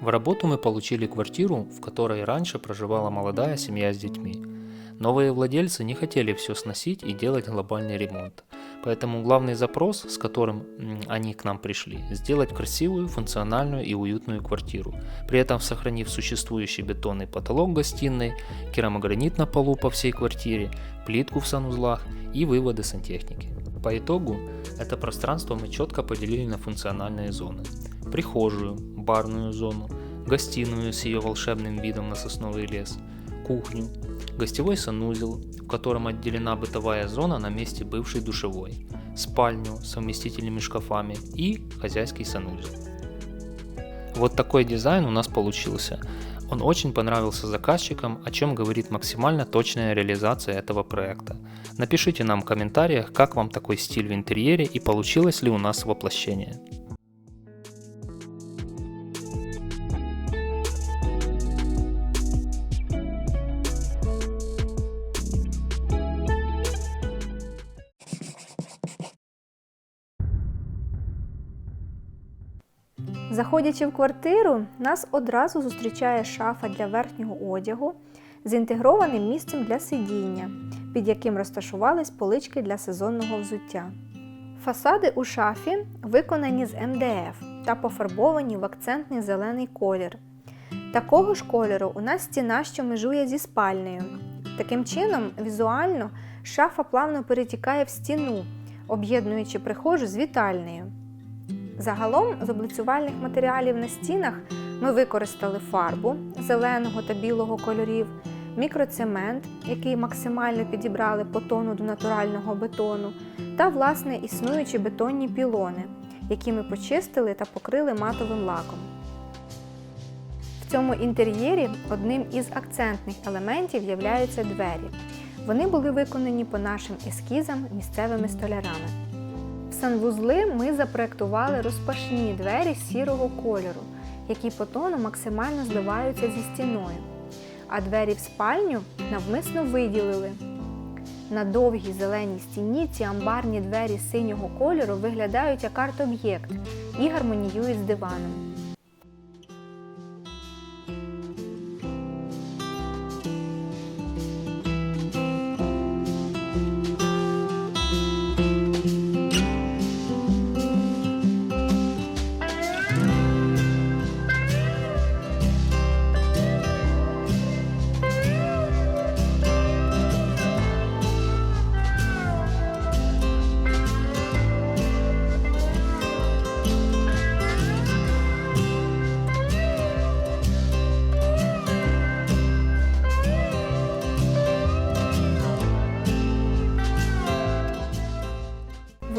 В работу мы получили квартиру, в которой раньше проживала молодая семья с детьми. Новые владельцы не хотели все сносить и делать глобальный ремонт. Поэтому главный запрос, с которым они к нам пришли, сделать красивую, функциональную и уютную квартиру, при этом сохранив существующий бетонный потолок гостиной, керамогранит на полу по всей квартире, плитку в санузлах и выводы сантехники. По итогу это пространство мы четко поделили на функциональные зоны. Прихожую, барную зону, гостиную с ее волшебным видом на сосновый лес, кухню, гостевой санузел, в котором отделена бытовая зона на месте бывшей душевой, спальню с совместительными шкафами и хозяйский санузел. Вот такой дизайн у нас получился. Он очень понравился заказчикам, о чем говорит максимально точная реализация этого проекта. Напишите нам в комментариях, как вам такой стиль в интерьере и получилось ли у нас воплощение. Заходячи в квартиру, нас одразу зустрічає шафа для верхнього одягу з інтегрованим місцем для сидіння, під яким розташувались полички для сезонного взуття. Фасади у шафі виконані з МДФ та пофарбовані в акцентний зелений колір. Такого ж кольору у нас стіна, що межує зі спальнею. Таким чином, візуально шафа плавно перетікає в стіну, об'єднуючи прихожу з вітальнею. Загалом з облицювальних матеріалів на стінах ми використали фарбу зеленого та білого кольорів, мікроцемент, який максимально підібрали по тону до натурального бетону, та власне існуючі бетонні пілони, які ми почистили та покрили матовим лаком. В цьому інтер'єрі одним із акцентних елементів являються двері. Вони були виконані по нашим ескізам місцевими столярами. Санвузли ми запроектували розпашні двері сірого кольору, які по тону максимально зливаються зі стіною. А двері в спальню навмисно виділили. На довгій зеленій стіні ці амбарні двері синього кольору виглядають як арт-об'єкт і гармоніюють з диваном.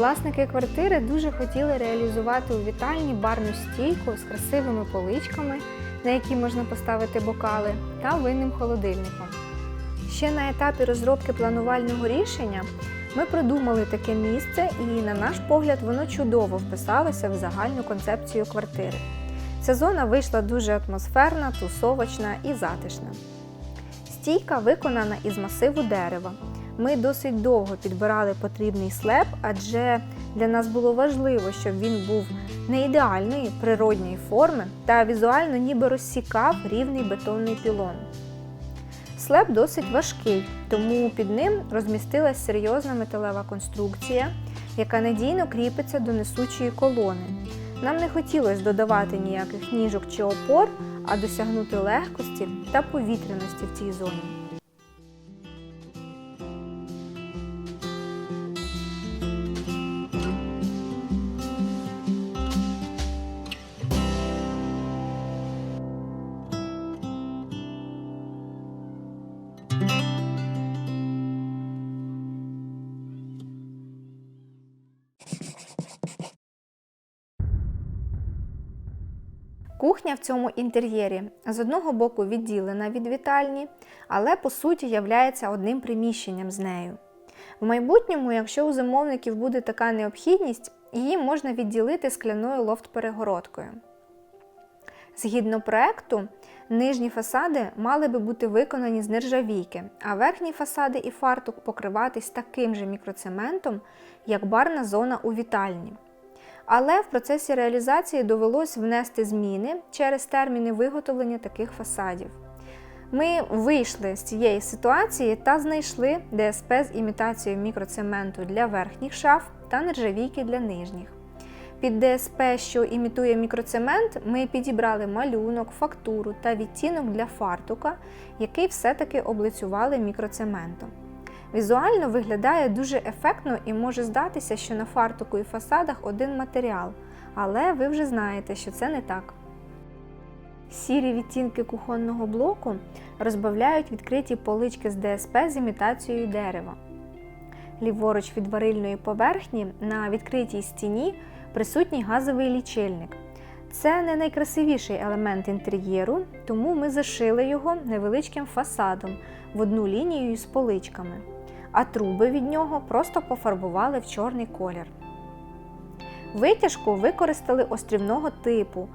Власники квартири дуже хотіли реалізувати у вітальні барну стійку з красивими поличками, на які можна поставити бокали, та винним холодильником. Ще на етапі розробки планувального рішення ми продумали таке місце, і, на наш погляд, воно чудово вписалося в загальну концепцію квартири. Ця зона вийшла дуже атмосферна, тусовочна і затишна. Стійка виконана із масиву дерева. Ми досить довго підбирали потрібний слеп, адже для нас було важливо, щоб він був не ідеальної природньої форми та візуально ніби розсікав рівний бетонний пілон. Слеп досить важкий, тому під ним розмістилась серйозна металева конструкція, яка надійно кріпиться до несучої колони. Нам не хотілося додавати ніяких ніжок чи опор, а досягнути легкості та повітряності в цій зоні. Кухня в цьому інтер'єрі з одного боку відділена від вітальні, але по суті являється одним приміщенням з нею. В майбутньому, якщо у замовників буде така необхідність, її можна відділити скляною лофт-перегородкою. Згідно проекту, нижні фасади мали би бути виконані з нержавійки, а верхні фасади і фартук покриватись таким же мікроцементом, як барна зона у вітальні. Але в процесі реалізації довелось внести зміни через терміни виготовлення таких фасадів. Ми вийшли з цієї ситуації та знайшли ДСП з імітацією мікроцементу для верхніх шаф та нержавійки для нижніх. Під ДСП, що імітує мікроцемент, ми підібрали малюнок, фактуру та відтінок для фартука, який все-таки облицювали мікроцементом. Візуально виглядає дуже ефектно і може здатися, що на фартуку і фасадах один матеріал, але ви вже знаєте, що це не так. Сірі відтінки кухонного блоку розбавляють відкриті полички з ДСП з імітацією дерева. Ліворуч від варильної поверхні на відкритій стіні присутній газовий лічильник. Це не найкрасивіший елемент інтер'єру, тому ми зашили його невеличким фасадом в одну лінію з поличками, а труби від нього просто пофарбували в чорний колір. Витяжку використали острівного типу.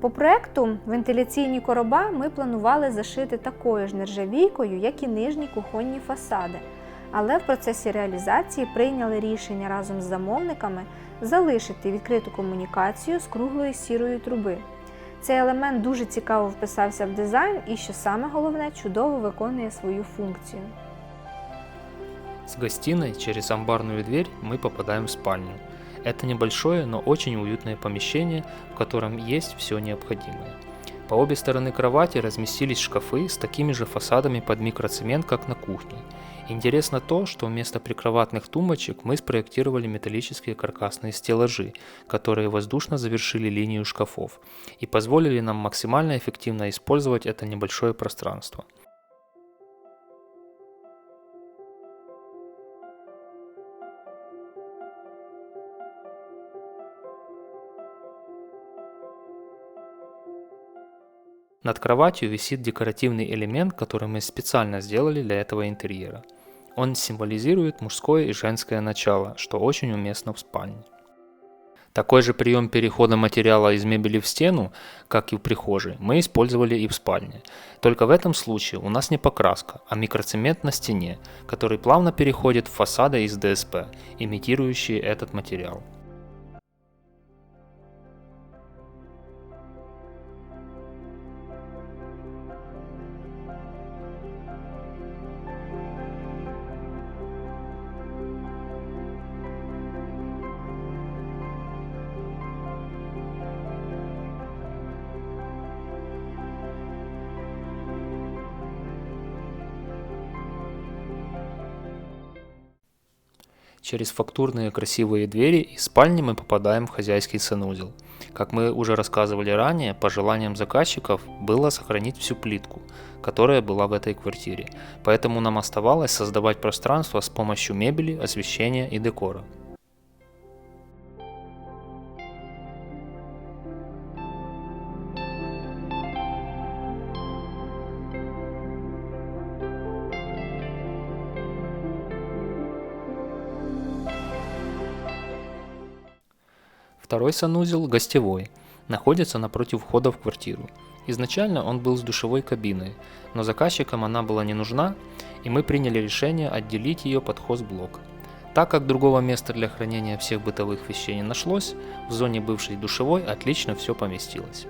По проекту вентиляційні короба ми планували зашити такою ж нержавійкою, як і нижні кухонні фасади. Але в процесі реалізації прийняли рішення разом з замовниками залишити відкриту комунікацію з круглої сірої труби. Цей елемент дуже цікаво вписався в дизайн і, що саме головне, чудово виконує свою функцію. С гостиной через амбарную дверь мы попадаем в спальню. Это небольшое, но очень уютное помещение, в котором есть все необходимое. По обе стороны кровати разместились шкафы с такими же фасадами под микроцемент, как на кухне. Интересно то, что вместо прикроватных тумбочек мы спроектировали металлические каркасные стеллажи, которые воздушно завершили линию шкафов и позволили нам максимально эффективно использовать это небольшое пространство. Над кроватью висит декоративный элемент, который мы специально сделали для этого интерьера. Он символизирует мужское и женское начало, что очень уместно в спальне. Такой же прием перехода материала из мебели в стену, как и в прихожей, мы использовали и в спальне. Только в этом случае у нас не покраска, а микроцемент на стене, который плавно переходит в фасады из ДСП, имитирующие этот материал. Через фактурные красивые двери из спальни мы попадаем в хозяйский санузел. Как мы уже рассказывали ранее, по желаниям заказчиков было сохранить всю плитку, которая была в этой квартире, поэтому нам оставалось создавать пространство с помощью мебели, освещения и декора. Второй санузел, гостевой, находится напротив входа в квартиру. Изначально он был с душевой кабиной, но заказчикам она была не нужна, и мы приняли решение отделить ее под хозблок. Так как другого места для хранения всех бытовых вещей не нашлось, в зоне бывшей душевой отлично все поместилось.